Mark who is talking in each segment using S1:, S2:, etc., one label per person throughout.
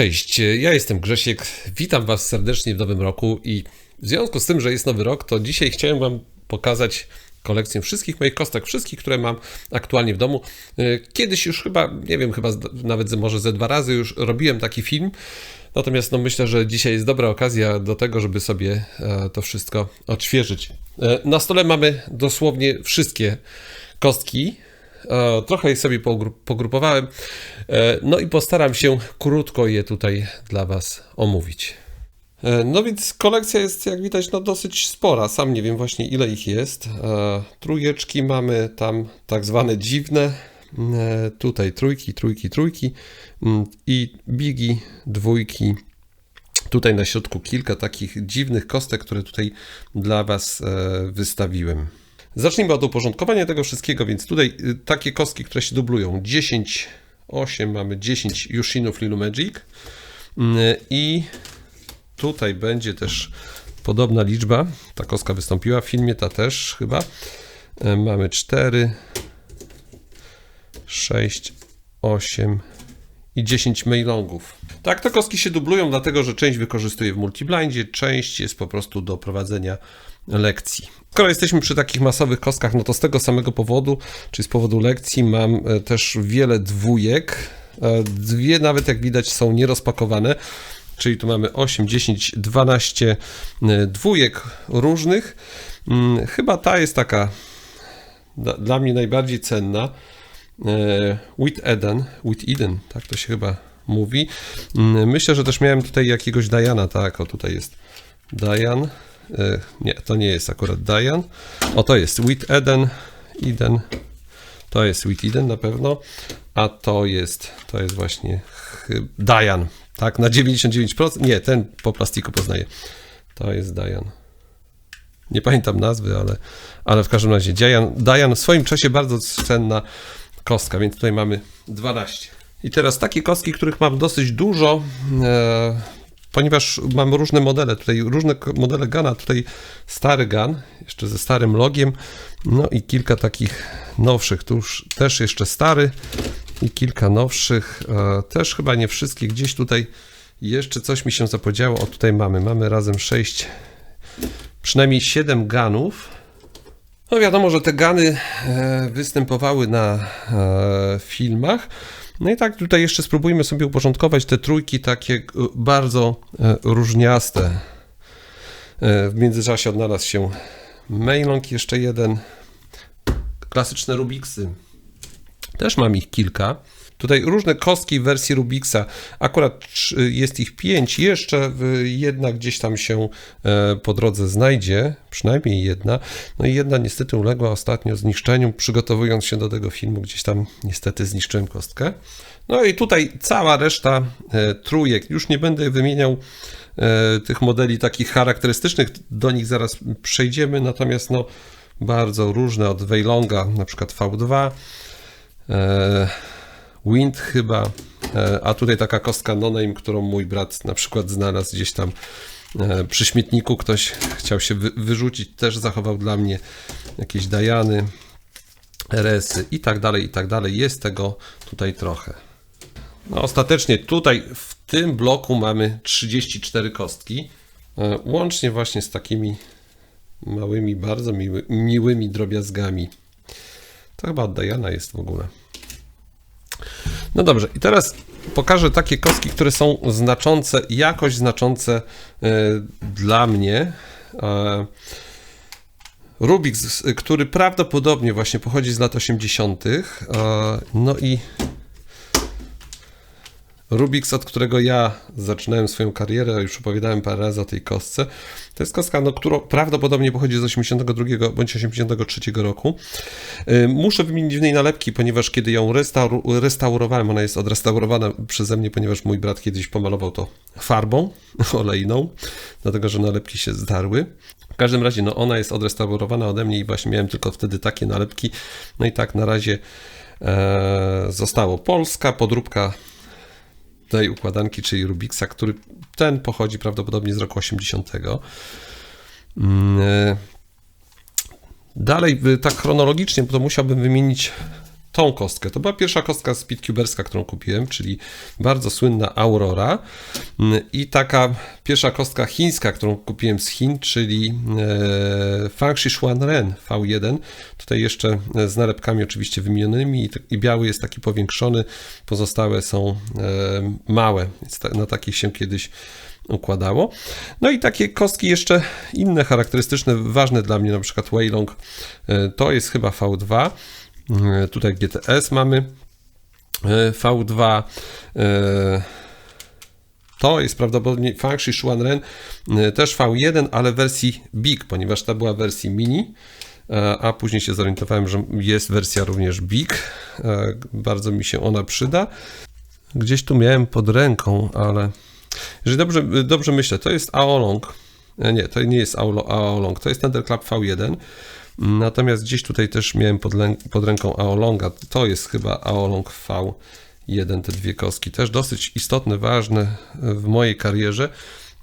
S1: Cześć, ja jestem Grzesiek. Witam Was serdecznie w nowym roku i w związku z tym, że jest nowy rok, to dzisiaj chciałem Wam pokazać kolekcję wszystkich moich kostek, wszystkich, które mam aktualnie w domu. Kiedyś już chyba, nie wiem, chyba nawet może ze dwa razy już robiłem taki film. Natomiast no, myślę, że dzisiaj jest dobra okazja do tego, żeby sobie e, to wszystko odświeżyć. E, na stole mamy dosłownie wszystkie kostki. E, trochę je sobie pogrupowałem. No i postaram się krótko je tutaj dla Was omówić. No więc kolekcja jest, jak widać, no dosyć spora. Sam nie wiem właśnie ile ich jest. Trójeczki mamy tam tak zwane dziwne, E, tutaj trójki, trójki, trójki mm, i bigi, dwójki. Tutaj na środku kilka takich dziwnych kostek, które tutaj dla Was e, wystawiłem. Zacznijmy od uporządkowania tego wszystkiego, więc tutaj y, takie kostki, które się dublują. 10, 8, mamy 10 Yushinów Lilu Magic mm, i tutaj będzie też podobna liczba. Ta kostka wystąpiła w filmie, ta też chyba. E, mamy 4, 6, 8 i 10 mailongów. Tak, te kostki się dublują, dlatego że część wykorzystuję w multiblindzie, część jest po prostu do prowadzenia lekcji. Skoro jesteśmy przy takich masowych kostkach, no to z tego samego powodu, czyli z powodu lekcji, mam e, też wiele dwójek. E, dwie nawet, jak widać, są nierozpakowane. Czyli tu mamy 8, 10, 12 dwójek różnych. Mm, chyba ta jest taka dla mnie najbardziej cenna. E, With Eden, With Eden, tak to się chyba mówi. Mm, myślę, że też miałem tutaj jakiegoś Diana, tak, o tutaj jest Dian. E, nie, to nie jest akurat Dian. O, to jest With Eden, Eden. To jest With Eden na pewno, a to jest, to jest właśnie Dian, tak, na 99%. Nie, ten po plastiku poznaję. To jest Dian. Nie pamiętam nazwy, ale, ale w każdym razie Dian, Dian w swoim czasie bardzo cenna kostka, więc tutaj mamy 12. I teraz takie kostki, których mam dosyć dużo, e, ponieważ mam różne modele, tutaj różne modele Gana, tutaj stary Gan, jeszcze ze starym logiem, no i kilka takich nowszych, tu już też jeszcze stary i kilka nowszych, e, też chyba nie wszystkie, gdzieś tutaj jeszcze coś mi się zapodziało, o tutaj mamy, mamy razem 6, przynajmniej 7 Ganów, no wiadomo, że te gany e, występowały na e, filmach. No i tak tutaj jeszcze spróbujmy sobie uporządkować te trójki takie e, bardzo różniaste. W międzyczasie odnalazł się Mailong jeszcze jeden. Klasyczne Rubiksy. Też mam ich kilka. Tutaj różne kostki w wersji Rubiksa, akurat jest ich pięć, jeszcze jedna gdzieś tam się e, po drodze znajdzie, przynajmniej jedna. No i jedna niestety uległa ostatnio zniszczeniu, przygotowując się do tego filmu, gdzieś tam niestety zniszczyłem kostkę. No i tutaj cała reszta e, trójek, już nie będę wymieniał e, tych modeli takich charakterystycznych, do nich zaraz przejdziemy, natomiast no bardzo różne od Weilonga, na przykład V2, Wind chyba, e, a tutaj taka kostka no-name, którą mój brat na przykład znalazł gdzieś tam e, przy śmietniku, ktoś chciał się wyrzucić, też zachował dla mnie jakieś Dajany, RS-y i tak dalej, i tak dalej. Jest tego tutaj trochę. No, ostatecznie tutaj w tym bloku mamy 34 kostki, e, łącznie właśnie z takimi małymi, bardzo miły, miłymi drobiazgami. To chyba od Diana jest w ogóle. No dobrze, i teraz pokażę takie kostki, które są znaczące, jakoś znaczące e, dla mnie. E, Rubik, który prawdopodobnie właśnie pochodzi z lat 80. E, no i Rubix, od którego ja zaczynałem swoją karierę, już opowiadałem parę razy o tej kostce. To jest kostka, no, która prawdopodobnie pochodzi z 82 bądź 83 roku. Y, muszę wymienić w niej nalepki, ponieważ kiedy ją restaur restaurowałem, ona jest odrestaurowana przeze mnie, ponieważ mój brat kiedyś pomalował to farbą olejną, dlatego że nalepki się zdarły. W każdym razie, no ona jest odrestaurowana ode mnie i właśnie miałem tylko wtedy takie nalepki. No i tak na razie e, zostało Polska, podróbka tej układanki, czyli Rubiksa, który ten pochodzi prawdopodobnie z roku 80. Mm, e, dalej, tak chronologicznie, to musiałbym wymienić tą kostkę. To była pierwsza kostka speedcuberska, którą kupiłem, czyli bardzo słynna Aurora Mm, i taka pierwsza kostka chińska, którą kupiłem z Chin, czyli e, Fangshi Xuanren V1. Tutaj jeszcze e, z nalepkami oczywiście wymienionymi i, t- i biały jest taki powiększony, pozostałe są e, małe, więc na takich się kiedyś układało. No i takie kostki jeszcze inne charakterystyczne, ważne dla mnie, na przykład Waylong, e, to jest chyba V2. E, Tutaj GTS mamy e, V2. e, To jest prawdopodobnie Fangshi Xuanren e, też V1, ale w wersji Big, ponieważ ta była w wersji mini, a później się zorientowałem, że jest wersja również Big. Bardzo mi się ona przyda. Gdzieś tu miałem pod ręką, ale jeżeli dobrze, dobrze myślę, to jest Aolong. Nie, to nie jest Aolo- Aolong, to jest Thunderclap V1. Natomiast gdzieś tutaj też miałem pod, pod ręką Aolonga. To jest chyba Aolong V1, te dwie kostki. Też dosyć istotne, ważne w mojej karierze.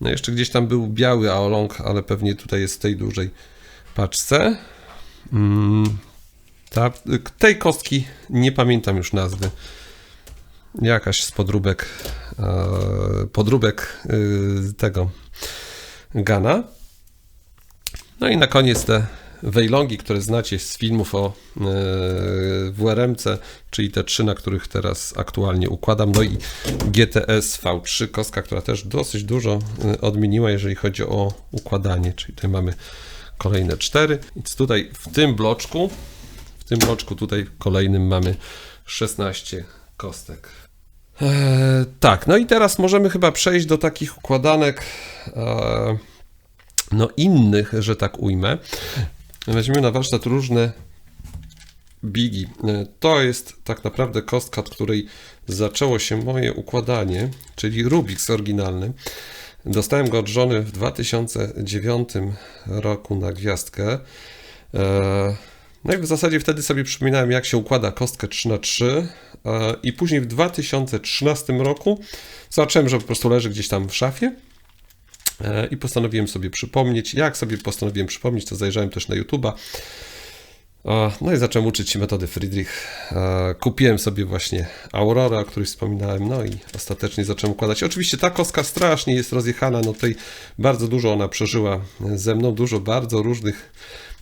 S1: No jeszcze gdzieś tam był biały Aolong, ale pewnie tutaj jest w tej dużej paczce. Mm, ta, tej kostki nie pamiętam już nazwy. Jakaś z podróbek, e, podróbek e, tego Gana. No i na koniec te wejlongi, które znacie z filmów o e, WRMC, czyli te trzy, na których teraz aktualnie układam. No i GTS V3, kostka, która też dosyć dużo e, odmieniła, jeżeli chodzi o układanie. Czyli tutaj mamy kolejne cztery. Więc tutaj w tym bloczku, w tym bloczku tutaj kolejnym mamy 16 kostek. E, tak, no i teraz możemy chyba przejść do takich układanek e, no innych, że tak ujmę. Weźmiemy na warsztat różne bigi. E, To jest tak naprawdę kostka, od której zaczęło się moje układanie, czyli Rubik's oryginalny. Dostałem go od żony w 2009 roku na gwiazdkę. E, No i w zasadzie wtedy sobie przypominałem, jak się układa kostkę 3 na 3 e, i później w 2013 roku zobaczyłem, że po prostu leży gdzieś tam w szafie i postanowiłem sobie przypomnieć. Jak sobie postanowiłem przypomnieć, to zajrzałem też na YouTube'a. E, No i zacząłem uczyć się metody Friedrich. E, Kupiłem sobie właśnie Aurora, o której wspominałem, no i ostatecznie zacząłem układać. Oczywiście ta kostka strasznie jest rozjechana, no tutaj bardzo dużo ona przeżyła ze mną, dużo bardzo różnych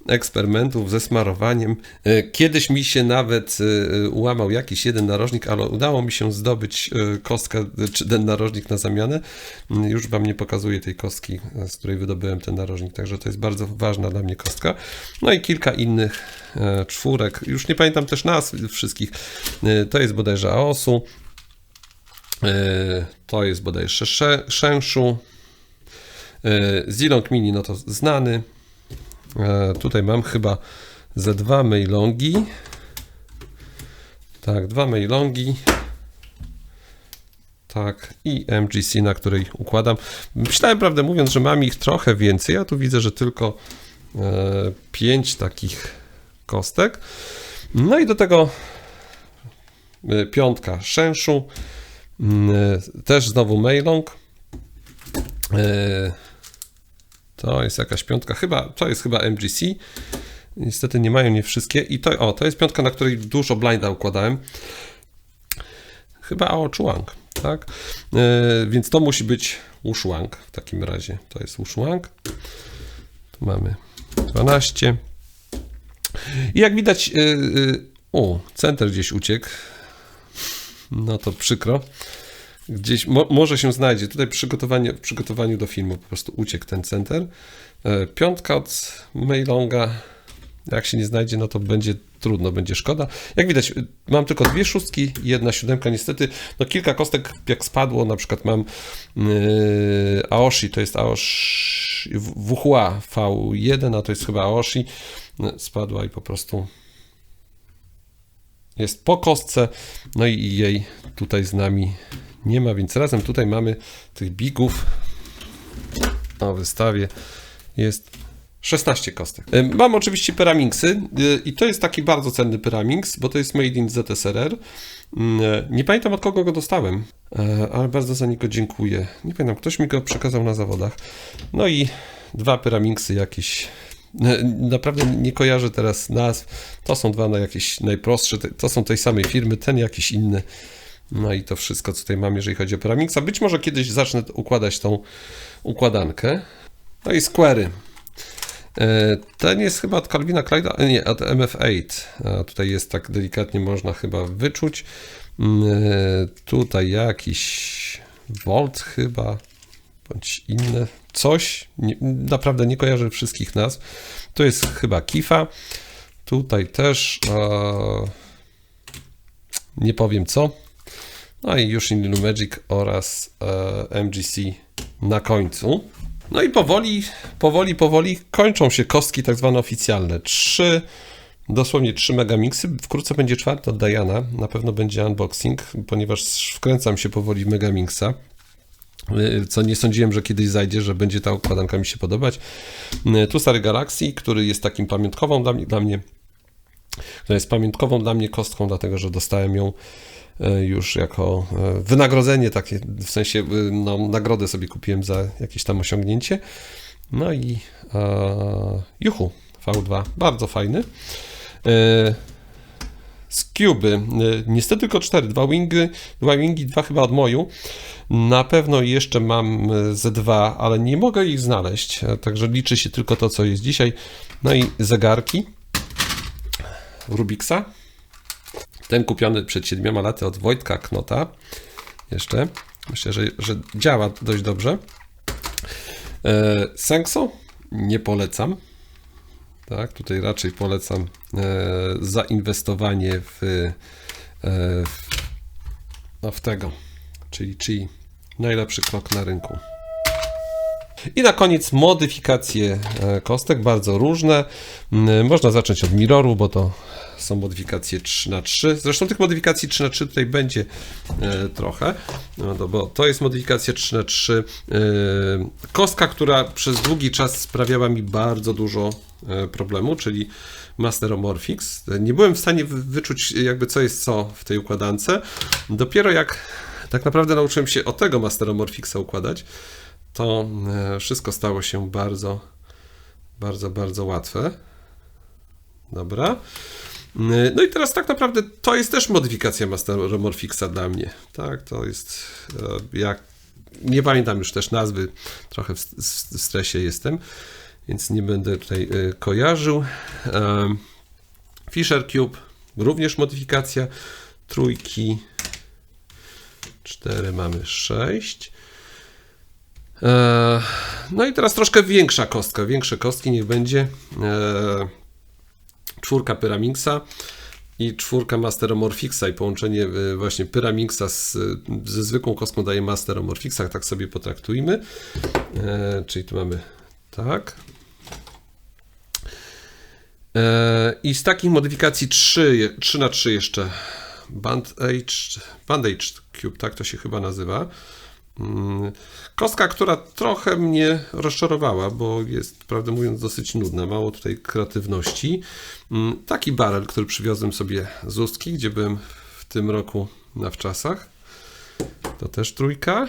S1: eksperymentów ze smarowaniem. E, Kiedyś mi się nawet e, ułamał jakiś jeden narożnik, ale udało mi się zdobyć e, kostkę, czy ten narożnik na zamianę. Mm, Już Wam nie pokazuję tej kostki, e, z której wydobyłem ten narożnik, także to jest bardzo ważna dla mnie kostka. No i kilka innych e, czwórek. Już nie pamiętam też nazw wszystkich. E, To jest bodajże Aosu. E, To jest bodajże Sze- Shenshu. E, Zilong Mini, no to znany. E, Tutaj mam chyba ze dwa mailongi. Tak, dwa mailongi. Tak, i MGC, na której układam. Myślałem, prawdę mówiąc, że mam ich trochę więcej. Ja tu widzę, że tylko e, pięć takich kostek. No i do tego e, piątka Shenshu. Mm, e, Też znowu mailong. To jest jakaś piątka, chyba, to jest chyba MGC. Niestety nie mają nie wszystkie. I to, o, to jest piątka, na której dużo blinda układałem. Chyba Chuang, tak? E, więc to musi być Wushuang w takim razie. To jest Wushuang. Tu mamy 12. I jak widać, e, e, o, center gdzieś uciekł. No to przykro. Gdzieś mo, może się znajdzie. Tutaj przygotowanie, w przygotowaniu do filmu po prostu uciekł ten center. E, Piątka od Mailonga. Jak się nie znajdzie, no to będzie trudno, będzie szkoda. Jak widać, y, mam tylko dwie szóstki i jedna siódemka. Niestety, no kilka kostek jak spadło, na przykład mam yy, Aoshi, to jest Aoshi WHA V1, a to jest chyba Aoshi. Spadła i po prostu jest po kostce, no i jej tutaj z nami nie ma, więc razem tutaj mamy tych bigów na wystawie jest 16 kostek. Mam oczywiście Pyraminxy y, i to jest taki bardzo cenny Pyraminx, bo to jest made in ZSRR. Y, Nie pamiętam od kogo go dostałem, y, ale bardzo za niego dziękuję. Nie pamiętam, ktoś mi go przekazał na zawodach. No i dwa Pyraminxy jakieś Naprawdę nie kojarzę teraz nazw. To są dwa na jakieś najprostsze, to są tej samej firmy, ten jakiś inny. No i to wszystko, co tutaj mam, jeżeli chodzi o Paramixa. Być może kiedyś zacznę układać tą układankę. No i Square'y. E, Ten jest chyba od Calvina Kleina, e, nie, od MF8. A tutaj jest tak delikatnie można chyba wyczuć. Mm, e, Tutaj jakiś Volt chyba, bądź inne coś. Nie, naprawdę nie kojarzę wszystkich nazw. To jest chyba Kifa. Tutaj też nie powiem co. No i już Inlu Magic oraz e, MGC na końcu. No i powoli, powoli, powoli kończą się kostki tak zwane oficjalne. Trzy, dosłownie trzy megamixy. Wkrótce będzie czwarty od Diana. Na pewno będzie unboxing, ponieważ wkręcam się powoli w megamixa. Y, Co nie sądziłem, że kiedyś zajdzie, że będzie ta układanka mi się podobać. Y, Tu stary Galaxy, który jest takim pamiątkową dla mnie, dla mnie która jest pamiątkową dla mnie kostką, dlatego że dostałem ją e, już jako e, wynagrodzenie takie, w sensie e, no, nagrodę sobie kupiłem za jakieś tam osiągnięcie. No i e, Juchu V2, bardzo fajny. E, z e, niestety tylko cztery, dwa wingy, dwa wingi, dwa chyba od moju. Na pewno jeszcze mam e, ze dwa, ale nie mogę ich znaleźć, e, także liczy się tylko to, co jest dzisiaj. No i zegarki. Rubiksa. Ten kupiony przed 7 laty od Wojtka Knota. Jeszcze. Myślę, że, że działa dość dobrze. E, nie polecam. Tak, tutaj raczej polecam e, zainwestowanie w, e, w, no w tego, czyli, czyli najlepszy krok na rynku. I na koniec modyfikacje e, kostek, bardzo różne. Mm, Można zacząć od mirroru, bo to są modyfikacje 3 na 3 Zresztą tych modyfikacji 3 na 3 tutaj będzie e, trochę, no bo to jest modyfikacja 3 na 3 E, kostka, która przez długi czas sprawiała mi bardzo dużo problemu, czyli Masteromorphix. Nie byłem w stanie wy- wyczuć jakby co jest co w tej układance. Dopiero jak tak naprawdę nauczyłem się o tego Masteromorphixa układać, to e, wszystko stało się bardzo, bardzo, bardzo łatwe. Dobra. E, No i teraz tak naprawdę to jest też modyfikacja Masteromorphixa dla mnie. Tak, to jest e, jak nie pamiętam już też nazwy, trochę w, stresie jestem, więc nie będę tutaj kojarzył. Fisher Cube, również modyfikacja trójki. Cztery mamy sześć. E, No i teraz troszkę większa kostka. Większe kostki niech będzie. E, Czwórka Pyramixa i czwórka Masteromorphixa i połączenie e, właśnie Pyramixa z, ze zwykłą kostką daje Masteromorphixa, tak sobie potraktujmy. Czyli tu mamy tak. I z takich modyfikacji 3, je- 3 na 3 jeszcze Bandage, Bandage Cube, tak to się chyba nazywa. Mm, Kostka, która trochę mnie rozczarowała, bo jest, prawdę mówiąc, dosyć nudna. Mało tutaj kreatywności. Mm, Taki barel, który przywiozłem sobie z Ustki, gdzie byłem w tym roku na wczasach. To też trójka.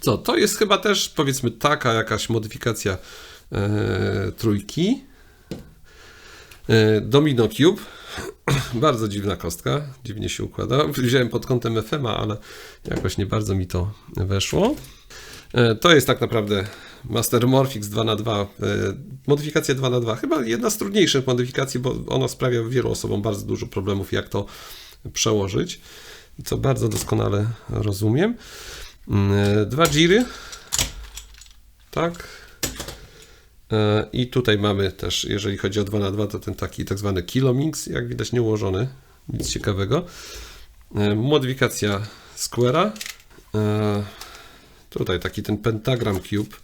S1: Co, to jest chyba też, powiedzmy, taka jakaś modyfikacja e, trójki. E, Domino Cube. bardzo dziwna kostka, dziwnie się układa. Wziąłem pod kątem FM-a, ale jakoś nie bardzo mi to weszło. E, To jest tak naprawdę Master Morphix 2 na 2 modyfikacja 2 na 2 Chyba jedna z trudniejszych modyfikacji, bo ona sprawia wielu osobom bardzo dużo problemów, jak to przełożyć, co bardzo doskonale rozumiem. Mm, Dwa giry. Tak. E, I tutaj mamy też, jeżeli chodzi o 2 na 2 to ten taki tak zwany kilomix, jak widać nieułożony, nic ciekawego. E, Modyfikacja Square'a. E, Tutaj taki ten pentagram cube.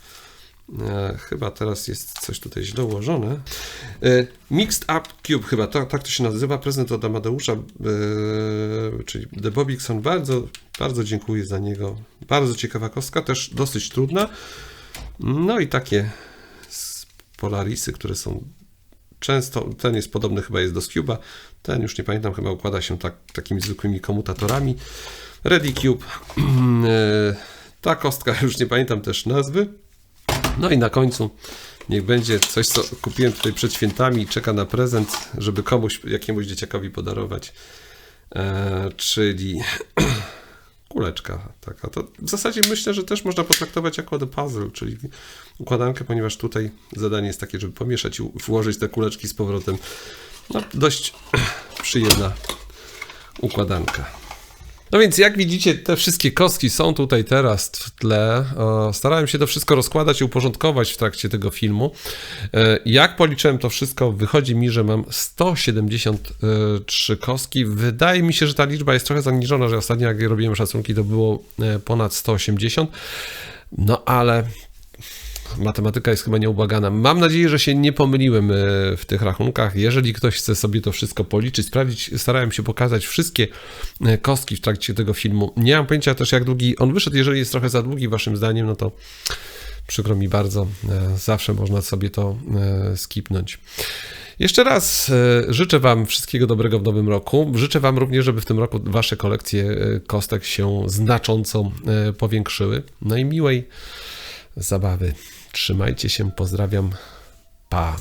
S1: Chyba teraz jest coś tutaj źle ułożone. Mixed Up Cube chyba, tak, tak to się nazywa. Prezent od Amadeusza, czyli The Bobikson. Bardzo, bardzo dziękuję za niego. Bardzo ciekawa kostka, też dosyć trudna. No i takie Polarisy, które są często, ten jest podobny chyba jest do Scuba, ten już nie pamiętam, chyba układa się tak, takimi zwykłymi komutatorami. Ready Cube, E, ta kostka, już nie pamiętam też nazwy. No i na końcu niech będzie coś, co kupiłem tutaj przed świętami i czeka na prezent, żeby komuś, jakiemuś dzieciakowi podarować. E, czyli kuleczka taka. To w zasadzie myślę, że też można potraktować jako the puzzle, czyli układankę, ponieważ tutaj zadanie jest takie, żeby pomieszać i włożyć te kuleczki z powrotem. No, dość przyjemna układanka. No więc jak widzicie, te wszystkie kostki są tutaj teraz w tle. Starałem się to wszystko rozkładać i uporządkować w trakcie tego filmu. E, Jak policzyłem to wszystko, wychodzi mi, że mam 173 kostki. Wydaje mi się, że ta liczba jest trochę zaniżona, że ostatnio jak robiłem szacunki, to było e, ponad 180. No ale matematyka jest chyba nieubłagana. Mam nadzieję, że się nie pomyliłem e, w tych rachunkach. Jeżeli ktoś chce sobie to wszystko policzyć, sprawdzić, starałem się pokazać wszystkie e, kostki w trakcie tego filmu. Nie mam pojęcia też, jak długi on wyszedł. Jeżeli jest trochę za długi, waszym zdaniem, no to przykro mi bardzo. E, Zawsze można sobie to skipnąć. Jeszcze raz życzę Wam wszystkiego dobrego w nowym roku. Życzę Wam również, żeby w tym roku Wasze kolekcje kostek się znacząco powiększyły. No i miłej zabawy. Trzymajcie się, pozdrawiam. Pa.